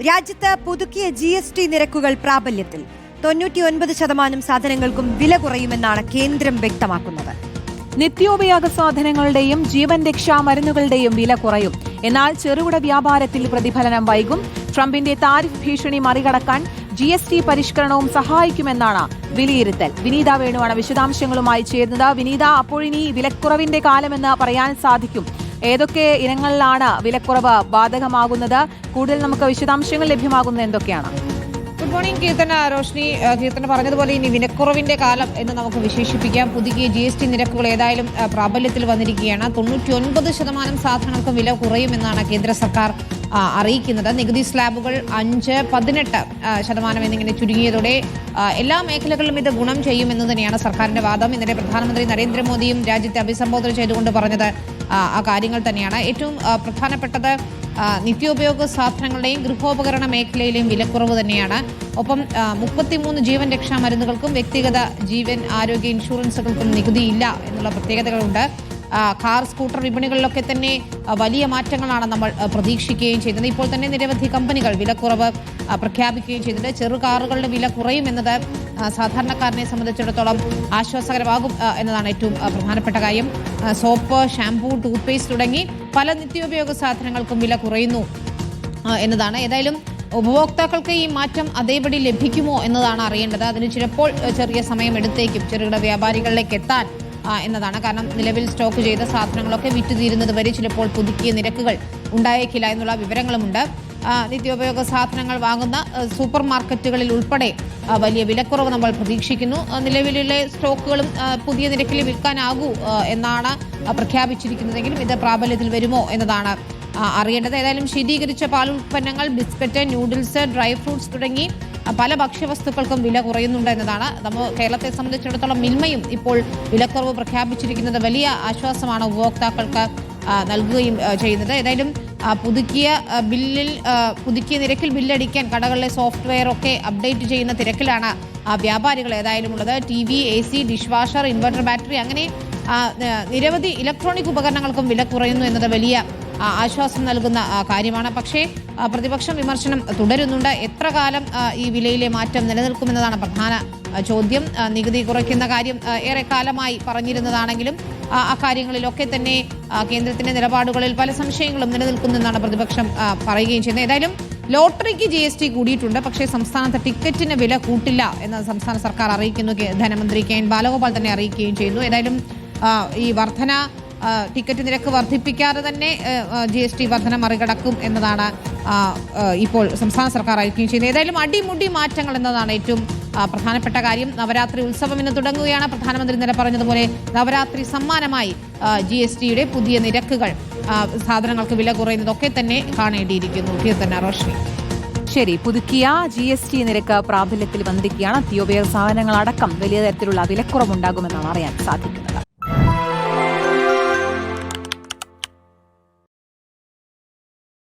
രാജ്യത്ത് പുതുക്കിയ G S T നിരക്കുകൾ പ്രാബല്യത്തിൽ. തൊണ്ണൂറ്റി ഒൻപത് ശതമാനം സാധനങ്ങൾക്കും വില കുറയുമെന്നാണ് കേന്ദ്രം വ്യക്തമാക്കുന്നത്. നിത്യോപയോഗ സാധനങ്ങളുടെയും ജീവൻ രക്ഷാ മരുന്നുകളുടെയും വില കുറയും. എന്നാൽ ചെറുകിട വ്യാപാരത്തിൽ പ്രതിഫലനം വൈകും. ട്രംപിന്റെ താരിഫ് ഭീഷണി മറികടക്കാൻ ജി എസ് ടി പരിഷ്കരണവും സഹായിക്കുമെന്നാണ് വിലയിരുത്തൽ. വിനീത വേണുവാണ് വിശദാംശങ്ങളുമായി ചേരുന്നത്. വിനീത അപ്പോഴിനി വിലക്കുറവിന്റെ കാലമെന്ന് പറയാൻ സാധിക്കും. ഏതൊക്കെ ഇനങ്ങളിലാണ് വിലക്കുറവ് ബാധകമാകുന്നത്? കൂടുതൽ നമുക്ക് വിശദാംശങ്ങൾ ലഭ്യമാകുന്നത് എന്തൊക്കെയാണ്? Good morning Keerthana Roshni. Keerthana പറഞ്ഞതുപോലെ ഇനി വിലക്കുറവിന്റെ കാലം എന്ന് നമുക്ക് വിശേഷിപ്പിക്കാം. പുതുക്കിയ ജി എസ് ടി നിരക്കുകൾ ഏതായാലും പ്രാബല്യത്തിൽ വന്നിരിക്കുകയാണ്. തൊണ്ണൂറ്റി ഒൻപത് ശതമാനം സാധനങ്ങൾക്ക് വില കുറയുമെന്നാണ് കേന്ദ്ര സർക്കാർ അറിയിക്കുന്നത്. നികുതി സ്ലാബുകൾ അഞ്ച് പതിനെട്ട് ശതമാനം എന്നിങ്ങനെ ചുരുങ്ങിയതോടെ എല്ലാ മേഖലകളിലും ഇത് ഗുണം ചെയ്യുമെന്ന് തന്നെയാണ് സർക്കാരിന്റെ വാദം. ഇന്നലെ പ്രധാനമന്ത്രി നരേന്ദ്രമോദിയും രാജ്യത്തെ അഭിസംബോധന ചെയ്തുകൊണ്ട് പറഞ്ഞത് കാര്യങ്ങൾ തന്നെയാണ്. ഏറ്റവും പ്രധാനപ്പെട്ടത് നിത്യോപയോഗ സാധനങ്ങളുടെയും ഗൃഹോപകരണ മേഖലയിലെയും വിലക്കുറവ് തന്നെയാണ്. ഒപ്പം മുപ്പത്തിമൂന്ന് ജീവൻ രക്ഷാ മരുന്നുകൾക്കും വ്യക്തിഗത ജീവൻ ആരോഗ്യ ഇൻഷുറൻസുകൾക്കും നികുതിയില്ല എന്നുള്ള പ്രത്യേകതകളുണ്ട്. കാർ സ്കൂട്ടർ വിപണികളിലൊക്കെ തന്നെ വലിയ മാറ്റങ്ങളാണ് നമ്മൾ പ്രതീക്ഷിക്കുകയും ചെയ്യുന്നത്. ഇപ്പോൾ തന്നെ നിരവധി കമ്പനികൾ വിലക്കുറവ് കുറവ് പ്രഖ്യാപിക്കുകയും ചെയ്തിട്ടുണ്ട്. ചെറു കാറുകളുടെ വില കുറയും എന്നത് സാധാരണക്കാരനെ സംബന്ധിച്ചിടത്തോളം ആശ്വാസകരമാകും എന്നതാണ് ഏറ്റവും പ്രധാനപ്പെട്ട കാര്യം. സോപ്പ് ഷാംപൂ ടൂത്ത് പേസ്റ്റ് തുടങ്ങി പല നിത്യോപയോഗ സാധനങ്ങൾക്കും വില കുറയുന്നു എന്നതാണ്. ഏതായാലും ഉപഭോക്താക്കൾക്ക് ഈ മാറ്റം അതേപടി ലഭിക്കുമോ എന്നതാണ് അറിയേണ്ടത്. അതിന് ചിലപ്പോൾ ചെറിയ സമയം എടുത്തേക്കും. ചെറുകിട വ്യാപാരികളിലേക്ക് എത്താൻ എന്നതാണ്. കാരണം നിലവിൽ സ്റ്റോക്ക് ചെയ്ത സാധനങ്ങളൊക്കെ വിറ്റുതീരുന്നത് വരെ ചിലപ്പോൾ പുതുക്കിയ നിരക്കുകൾ ഉണ്ടായേക്കില്ല എന്നുള്ള വിവരങ്ങളുമുണ്ട്. നിത്യോപയോഗ സാധനങ്ങൾ വാങ്ങുന്ന സൂപ്പർ മാർക്കറ്റുകളിൽ ഉൾപ്പെടെ വലിയ വിലക്കുറവ് നമ്മൾ പ്രതീക്ഷിക്കുന്നു. നിലവിലുള്ള നിലവിലെ സ്റ്റോക്കുകളും പുതിയ നിരക്കിൽ വിൽക്കാനാകൂ എന്നാണ് പ്രഖ്യാപിച്ചിരിക്കുന്നതെങ്കിലും ഇത് പ്രാബല്യത്തിൽ വരുമോ എന്നതാണ് അറിയേണ്ടത്. ഏതായാലും ശീതീകരിച്ച പാലുൽപ്പന്നങ്ങൾ ബിസ്ക്കറ്റ് ന്യൂഡിൽസ് ഡ്രൈ ഫ്രൂട്ട്സ് തുടങ്ങി പല ഭക്ഷ്യവസ്തുക്കൾക്കും വില കുറയുന്നുണ്ട് എന്നതാണ്. നമ്മൾ കേരളത്തെ സംബന്ധിച്ചിടത്തോളം മിൽമയും ഇപ്പോൾ വിലക്കുറവ് പ്രഖ്യാപിച്ചിരിക്കുന്നത് വലിയ ആശ്വാസമാണ് ഉപഭോക്താക്കൾക്ക് നൽകുകയും ചെയ്യുന്നത്. ഏതായാലും പുതുക്കിയ ബില്ലിൽ പുതുക്കിയ നിരക്കിൽ ബില്ലടിക്കാൻ കടകളിലെ സോഫ്റ്റ്വെയർ ഒക്കെ അപ്ഡേറ്റ് ചെയ്യുന്ന തിരക്കിലാണ് വ്യാപാരികൾ ഏതായാലും ഉള്ളത് T V A C dishwasher inverter battery അങ്ങനെ നിരവധി ഇലക്ട്രോണിക് ഉപകരണങ്ങൾക്കും വില കുറയുന്നു എന്നത് വലിയ ആശ്വാസം നൽകുന്ന കാര്യമാണ്. പക്ഷേ പ്രതിപക്ഷം വിമർശനം തുടരുന്നുണ്ട്. എത്ര കാലം ഈ വിലയിലെ മാറ്റം നിലനിൽക്കുമെന്നതാണ് പ്രധാന ചോദ്യം. നികുതി കുറയ്ക്കുന്ന കാര്യം ഏറെ കാലമായി പറഞ്ഞിരുന്നതാണെങ്കിലും അക്കാര്യങ്ങളിലൊക്കെ തന്നെ കേന്ദ്രത്തിന്റെ നിലപാടുകളിൽ പല സംശയങ്ങളും നിലനിൽക്കുന്നെന്നാണ് പ്രതിപക്ഷം പറയുകയും ചെയ്യുന്നത്. ഏതായാലും ലോട്ടറിക്ക് ജി എസ് ടി കൂടിയിട്ടുണ്ട്. പക്ഷേ സംസ്ഥാനത്ത് ടിക്കറ്റിന് വില കൂട്ടില്ല എന്ന് സംസ്ഥാന സർക്കാർ അറിയിക്കുന്നു. ധനമന്ത്രി കെ എൻ ബാലഗോപാൽ തന്നെ അറിയിക്കുകയും ചെയ്യുന്നു. ഏതായാലും ഈ വർധന ടിക്കറ്റ് നിരക്ക് വർദ്ധിപ്പിക്കാതെ തന്നെ ജി എസ് ടി വർധന മറികടക്കും എന്നതാണ് ഇപ്പോൾ സംസ്ഥാന സർക്കാർ അറിയിക്കുകയും ചെയ്യുന്നത്. ഏതായാലും അടിമുടി മാറ്റങ്ങൾ എന്നതാണ് ഏറ്റവും പ്രധാനപ്പെട്ട കാര്യം. നവരാത്രി ഉത്സവം ഇന്ന് തുടങ്ങുകയാണ്. പ്രധാനമന്ത്രി ഇന്നലെ പറഞ്ഞതുപോലെ നവരാത്രി സമ്മാനമായി ജി എസ് ടിയുടെ പുതിയ നിരക്കുകൾ സാധനങ്ങൾക്ക് വില കുറയുന്നതൊക്കെ തന്നെ കാണേണ്ടിയിരിക്കുന്നു. കീർത്തന റോഷ്നി. ശരി പുതുക്കിയ ജി എസ് ടി നിരക്ക് പ്രാബല്യത്തിൽ വന്നിരിക്കുകയാണ്. സാധനങ്ങൾ സാധനങ്ങളടക്കം വലിയ തരത്തിലുള്ള വിലക്കുറവുണ്ടാകുമെന്നാണ് അറിയാൻ സാധിക്കുന്നത്.